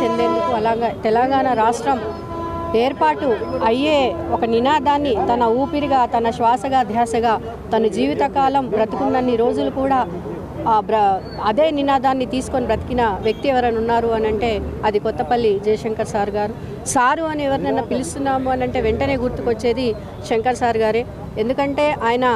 చెందేందుకు అలాగా తెలంగాణ రాష్ట్రం ఏర్పాటు అయ్యే ఒక నినాదాన్ని తన ఊపిరిగా తన శ్వాసగా ధ్యాసగా తన జీవితకాలం బ్రతుకున్నన్ని రోజులు కూడా బ్ర అదే నినాదాన్ని తీసుకొని బ్రతికిన వ్యక్తి ఎవరైనా ఉన్నారు అని అంటే అది కొత్తపల్లి జయశంకర్ సార్ గారు. సారు అని ఎవరినైనా పిలుస్తున్నాము అని అంటే వెంటనే గుర్తుకొచ్చేది శంకర్ సార్ గారే. ఎందుకంటే ఆయన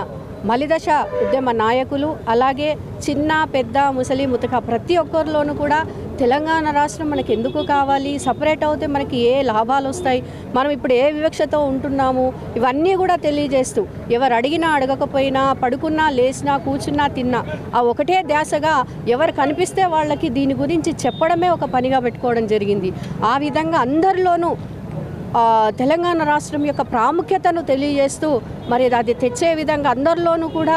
మలిదశ ఉద్యమ నాయకులు అలాగే చిన్న పెద్ద ముసలి ముతక ప్రతి ఒక్కరిలోనూ కూడా తెలంగాణ రాష్ట్రం మనకి ఎందుకు కావాలి? సపరేట్ అవుతే మనకి ఏ లాభాలు వస్తాయి? మనం ఇప్పుడు ఏ వివక్షతో ఉంటున్నాము? ఇవన్నీ కూడా తెలియజేస్తూ ఎవరు అడిగినా అడగకపోయినా పడుకున్నా లేచినా కూర్చున్నా తిన్నా ఆ ఒకటే ధ్యాసగా ఎవరు కనిపిస్తే వాళ్ళకి దీని గురించి చెప్పడమే ఒక పనిగా పెట్టుకోవడం జరిగింది. ఆ విధంగా అందరిలోనూ తెలంగాణ రాష్ట్రం యొక్క ప్రాముఖ్యతను తెలియజేస్తూ మరి అది తెచ్చే విధంగా అందరిలోనూ కూడా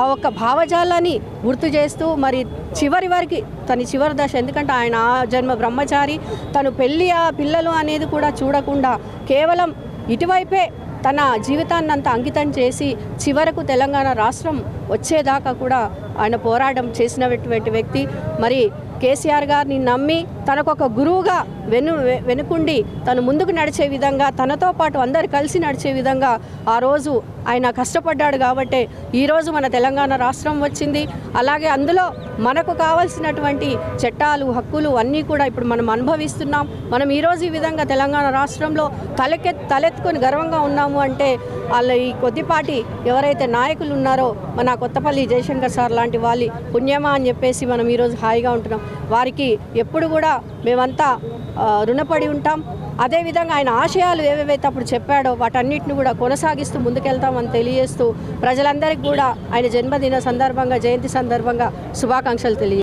ఆ ఒక్క భావజాలాన్ని గుర్తు చేస్తూ మరి చివరి వరకు తన చివరి దశ. ఎందుకంటే ఆయన ఆ జన్మ బ్రహ్మచారి. తను పెళ్ళి ఆ పిల్లలు అనేది కూడా చూడకుండా కేవలం ఇటువైపే తన జీవితాన్ని అంతా అంకితం చేసి చివరకు తెలంగాణ రాష్ట్రం వచ్చేదాకా కూడా ఆయన పోరాటం చేసినటువంటి వ్యక్తి. మరి కేసీఆర్ గారిని నమ్మి తనకు ఒక గురువుగా వెను వెనుకుండి తను ముందుకు నడిచే విధంగా తనతో పాటు అందరు కలిసి నడిచే విధంగా ఆ రోజు ఆయన కష్టపడ్డాడు కాబట్టే ఈరోజు మన తెలంగాణ రాష్ట్రం వచ్చింది. అలాగే అందులో మనకు కావాల్సినటువంటి చట్టాలు హక్కులు అన్నీ కూడా ఇప్పుడు మనం అనుభవిస్తున్నాం. మనం ఈరోజు ఈ విధంగా తెలంగాణ రాష్ట్రంలో తలకె తలెత్తుకొని గర్వంగా ఉన్నాము అంటే వాళ్ళ ఈ కొద్దిపాటి ఎవరైతే నాయకులు ఉన్నారో మన కొత్తపల్లి జయశంకర్ సార్ లాంటి వాళ్ళి పుణ్యమా అని చెప్పేసి మనం ఈరోజు హాయిగా ఉంటున్నాం. వారికి ఎప్పుడు కూడా మేమంతా రుణపడి ఉంటాం. అదేవిధంగా ఆయన ఆశయాలు ఏవేవైతే అప్పుడు చెప్పాడో వాటన్నిటిని కూడా కొనసాగిస్తూ ముందుకెళ్తాం ముందుకెళ్తామని తెలియజేస్తూ ప్రజలందరికీ కూడా ఆయన జన్మదిన సందర్భంగా జయంతి సందర్భంగా శుభాకాంక్షలు తెలియ